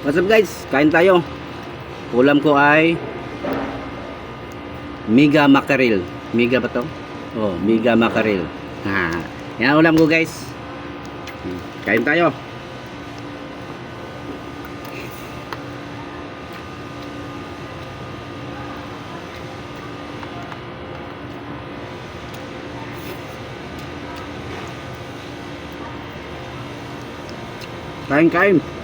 What's up guys? Kain tayo. Ulam ko ay Miga Mackerel. Miga ba to? Oh, Miga Mackerel. Ha. Yan ulam ko guys. Kain tayo. Kain kain.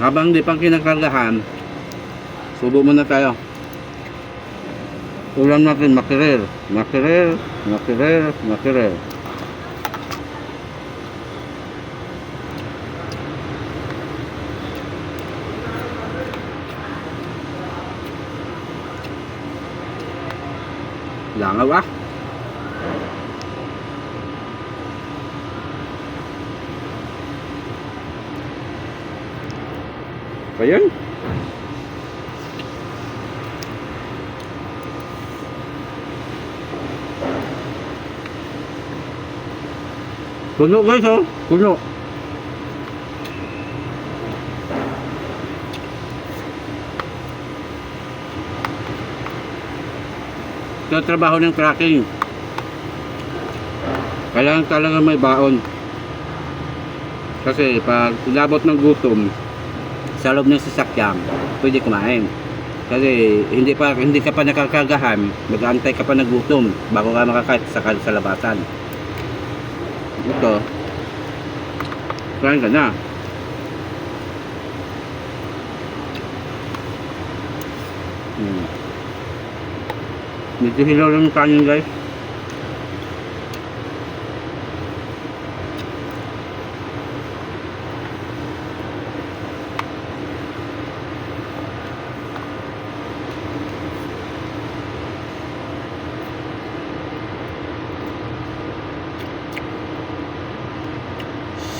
Habang di pang kinakargahan, subo muna tayo. Ulam natin makirer, makirer, makirer, makirer. Langaw ah. Pa yun? Puno guys oh. Puno. Ito trabaho ng tracking. Kailangan talaga may baon. Kasi pag inabot ng gutom, sa loob ng sasakyan, pwede kumain. Kasi hindi pa hindi ka pa nakakagahan, mag-aantay ka pa ng gutom bago ka makakain sa, sa labasan. Ito, kain ka na. Hmm. Medyo hilaw lang kanin guys.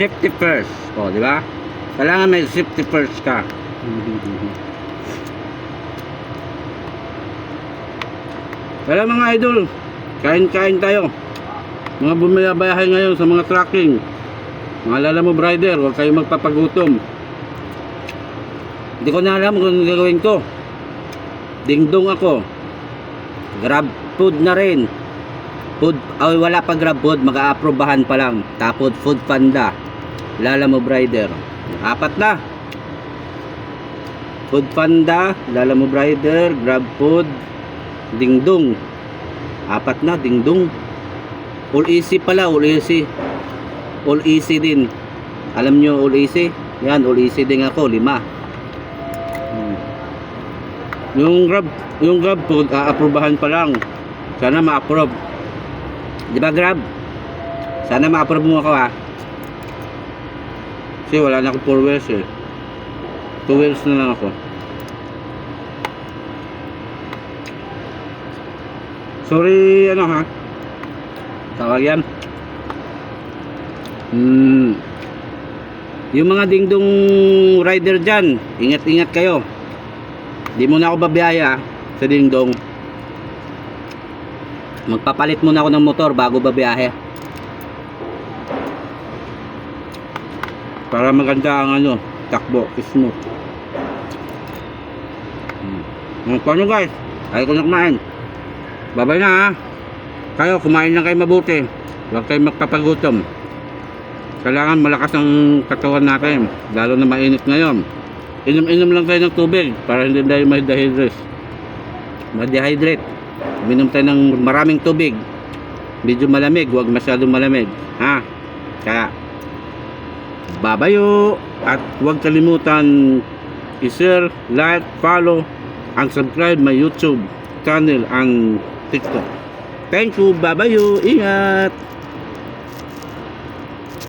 Safety first. O, di ba? Kailangan may safety first ka. Kaya mga idol, kain-kain tayo. Mga bumayabayahay ngayon sa mga tracking. Mga lala mo rider, huwag kayong magpapagutom. Hindi ko na alam kung gagawin ko. Dingdong ako. Grab food na rin. Food, ay wala pa grab food, mag-aaprobahan pa lang. Tapos food panda. Lala mo Brider. Apat na. Food panda, Lala mo Brider, grab food, dingdong. Apat na, dingdong. All easy pala, all easy. All easy din. Alam nyo, all easy? Yan, all easy din ako, lima. Hmm. Yung grab, yung grab food, aaprobahan pa lang. Sana ma-approve. Di ba Grab? Sana ma-approve mo ako ha. Kasi wala na akong 4 wheels eh. 2 wheels na lang ako. Sorry, ano ha? Tawag yan. Hmm. Yung mga dingdong rider dyan, ingat-ingat kayo. Di mo na ako babiyaya sa dingdong. Magpapalit muna ako ng motor bago babiyahe. Para maganda ang ano, takbo, smooth. Hmm. Paano guys? Ayaw ko na kumain. Babay na ha. Kayo, kumain lang kayo mabuti. Huwag kayo magpapagutom. Kailangan malakas ang katawan natin. Lalo na mainit ngayon. Inom-inom lang tayo ng tubig para hindi tayo ma-dehydrate. Ma-dehydrate. Minom tayo ng maraming tubig. Medyo malamig, huwag masyadong malamig. Ha? Kaya, babayo at huwag kalimutan i-share, like, follow, and subscribe my YouTube channel and TikTok. Thank you, babayo, ingat!